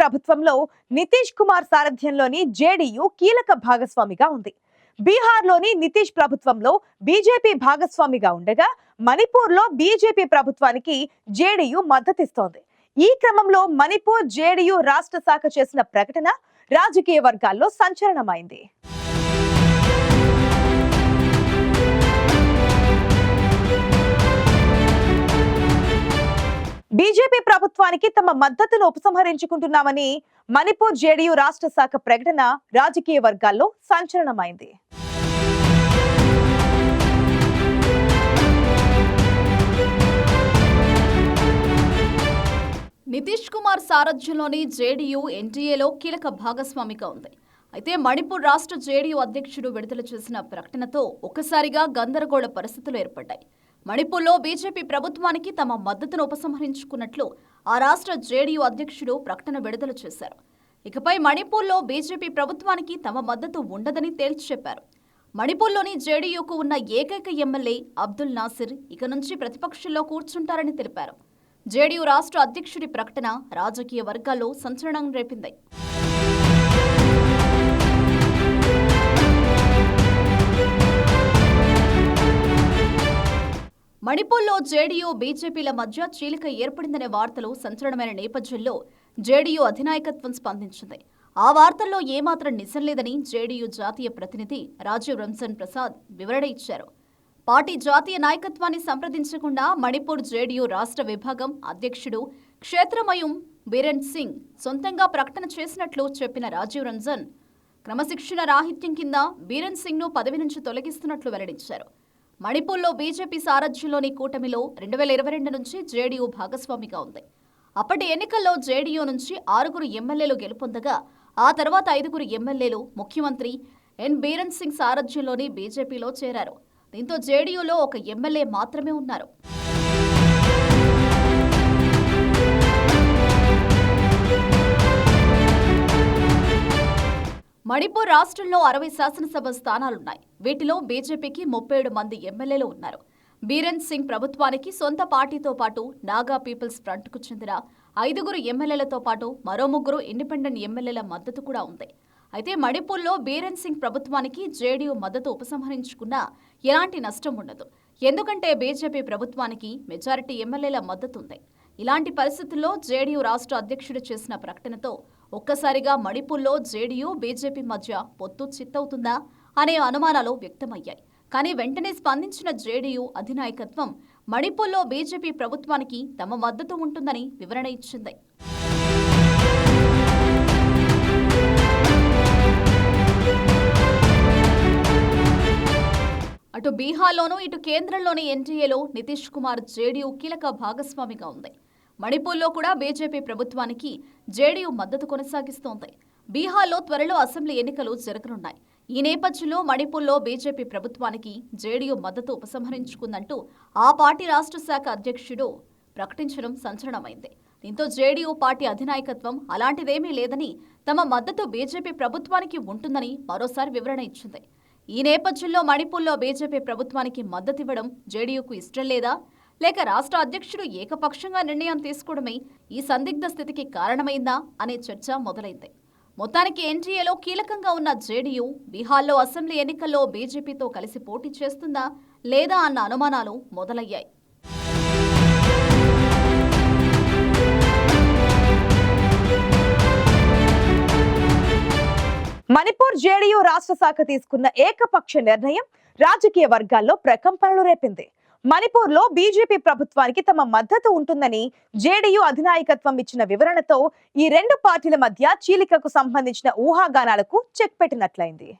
ప్రభుత్వంలో నితీష్ కుమార్ సారథ్యంలోని జేడీయూ కీలక భాగస్వామిగా ఉంది. బీహార్లోని నితీష్ ప్రభుత్వంలో బీజేపీ భాగస్వామిగా ఉండగా మణిపూర్లో బీజేపీ ప్రభుత్వానికి జేడీయూ మద్దతిస్తోంది. ఈ క్రమంలో మణిపూర్ జేడీయూ రాష్ట్ర శాఖ చేసిన ప్రకటన రాజకీయ వర్గాల్లో సంచలనమైంది. ప్రభుత్వానికి తమ మద్దతును ఉపసంహరించుకుంటున్నామని మణిపూర్ జేడీయూ రాష్ట్ర శాఖ ప్రకటన రాజకీయ వర్గాల్లో సంచలనమైంది. నితీష్ కుమార్ సారథ్యంలోని జేడీయూ ఎన్టీఏలో కీలక భాగస్వామిగా ఉంది. అయితే మణిపూర్ రాష్ట్ర జేడీయూ అధ్యక్షుడు విడుదల చేసిన ప్రకటనతో ఒక్కసారిగా గందరగోళ పరిస్థితులు ఏర్పడ్డాయి. మణిపూర్లో బీజేపీ ప్రభుత్వానికి తమ మద్దతును ఉపసంహరించుకున్నట్లు ఆ రాష్ట్ర జేడీయూ అధ్యక్షుడు ప్రకటన విడుదల చేశారు. ఇకపై మణిపూర్లో బీజేపీ ప్రభుత్వానికి తమ మద్దతు ఉండదని తేల్చి చెప్పారు. మణిపూర్లోని జేడీయూకు ఉన్న ఏకైక ఎమ్మెల్యే అబ్దుల్ నాసిర్ ఇక నుంచి ప్రతిపక్షంలో కూర్చుంటారని తెలిపారు. జేడీయూ రాష్ట్ర అధ్యక్షుడి ప్రకటన రాజకీయ వర్గాల్లో సంచలనం రేపింది. మణిపూర్లో జేడీయూ బీజేపీల మధ్య చీలిక ఏర్పడిందనే వార్తలు సంచలనమైన నేపథ్యంలో జేడీయూ అధినాయకత్వం స్పందించింది. ఆ వార్తల్లో ఏమాత్రం నిజం లేదని జేడీయూ జాతీయ ప్రతినిధి రాజీవ్ రంజన్ ప్రసాద్ వివరణ ఇచ్చారు. పార్టీ జాతీయ నాయకత్వాన్ని సంప్రదించకుండా మణిపూర్ జేడీయూ రాష్ట్ర విభాగం అధ్యక్షుడు క్షేత్రమయం బీరెన్ సింగ్ సొంతంగా ప్రకటన చేసినట్లు చెప్పిన రాజీవ్ రంజన్ క్రమశిక్షణ రాహిత్యం కింద బీరెన్ సింగ్ను పదవి నుంచి తొలగిస్తున్నట్లు వెల్లడించారు. మణిపూర్లో బీజేపీ సారథ్యంలోని కూటమిలో రెండు వేల ఇరవై రెండు నుంచి జేడీయూ భాగస్వామిగా ఉంది. అప్పటి ఎన్నికల్లో జేడీయూ నుంచి ఆరుగురు ఎమ్మెల్యేలు గెలుపొందగా ఆ తర్వాత ఐదుగురు ఎమ్మెల్యేలు ముఖ్యమంత్రి ఎన్. బీరన్ సింగ్ సారథ్యంలోని బీజేపీలో చేరారు. దీంతో జేడీయూలో ఒక ఎమ్మెల్యే మాత్రమే ఉన్నారు. మణిపూర్ రాష్ట్రంలో అరవై శాసనసభ స్థానాలున్నాయి. వీటిలో బీజేపీకి ముప్పై ఏడు మంది ఎమ్మెల్యేలు ఉన్నారు. బీరెన్ సింగ్ ప్రభుత్వానికి సొంత పార్టీతో పాటు నాగా పీపుల్స్ ఫ్రంట్కు చెందిన ఐదుగురు ఎమ్మెల్యేలతో పాటు మరో ముగ్గురు ఇండిపెండెంట్ ఎమ్మెల్యేల మద్దతు కూడా ఉంది. అయితే మణిపూర్లో బీరెన్ సింగ్ ప్రభుత్వానికి జేడీయూ మద్దతు ఉపసంహరించుకున్నా ఎలాంటి నష్టం ఉండదు. ఎందుకంటే బీజేపీ ప్రభుత్వానికి మెజారిటీ ఎమ్మెల్యేల మద్దతు ఉంది. ఇలాంటి పరిస్థితుల్లో జేడీయూ రాష్ట్ర అధ్యక్షుడు చేసిన ప్రకటనతో ఒక్కసారిగా మణిపూర్లో జేడీయూ బీజేపీ మధ్య పొత్తు చిత్తవుతుందా అనే అనుమానాలు వ్యక్తమయ్యాయి. కానీ వెంటనే స్పందించిన జేడీయూ అధినాయకత్వం మణిపూర్లో బీజేపీ ప్రభుత్వానికి తమ మద్దతు ఉంటుందని వివరణ ఇచ్చింది. అటు బీహార్లోనూ ఇటు కేంద్రంలోని ఎన్డీఏలో నితీష్ కుమార్ జేడీయూ కీలక భాగస్వామిగా ఉంది. మణిపూర్లో కూడా బీజేపీ ప్రభుత్వానికి జేడీయూ మద్దతు కొనసాగిస్తోంది. బీహార్లో త్వరలో అసెంబ్లీ ఎన్నికలు జరగనున్నాయి. ఈ నేపథ్యంలో మణిపూర్లో బీజేపీ ప్రభుత్వానికి జేడీయూ మద్దతు ఉపసంహరించుకుందంటూ ఆ పార్టీ రాష్ట్ర శాఖ అధ్యక్షుడు ప్రకటించడం సంచలనమైంది. దీంతో జేడీయూ పార్టీ అధినాయకత్వం అలాంటిదేమీ లేదని తమ మద్దతు బీజేపీ ప్రభుత్వానికి ఉంటుందని మరోసారి వివరణ ఇచ్చింది. ఈ నేపథ్యంలో మణిపూర్లో బీజేపీ ప్రభుత్వానికి మద్దతివ్వడం జేడీయూకు ఇష్టం లేదా? లేక రాష్ట్ర అధ్యక్షుడు ఏకపక్షంగా నిర్ణయం తీసుకోవడమే ఈ సందిగ్ధ స్థితికి కారణమైందా అనే చర్చ మొదలైంది. మొత్తానికి ఎన్డీఏలో కీలకంగా ఉన్న జేడీయూ బీహార్లో అసెంబ్లీ ఎన్నికల్లో బీజేపీతో కలిసి పోటీ చేస్తుందా లేదా అన్న అనుమానాలు మొదలయ్యాయి. మణిపూర్ జేడీయూ రాష్ట్ర శాఖ తీసుకున్న ఏకపక్ష నిర్ణయం రాజకీయ వర్గాల్లో ప్రకంపనలు రేపింది. మణిపూర్లో బీజేపీ ప్రభుత్వానికి తమ మద్దతు ఉంటుందని జేడీయూ అధినాయకత్వం ఇచ్చిన వివరణతో ఈ రెండు పార్టీల మధ్య చీలికకు సంబంధించిన ఊహాగానాలకు చెక్ పెట్టినట్లయింది.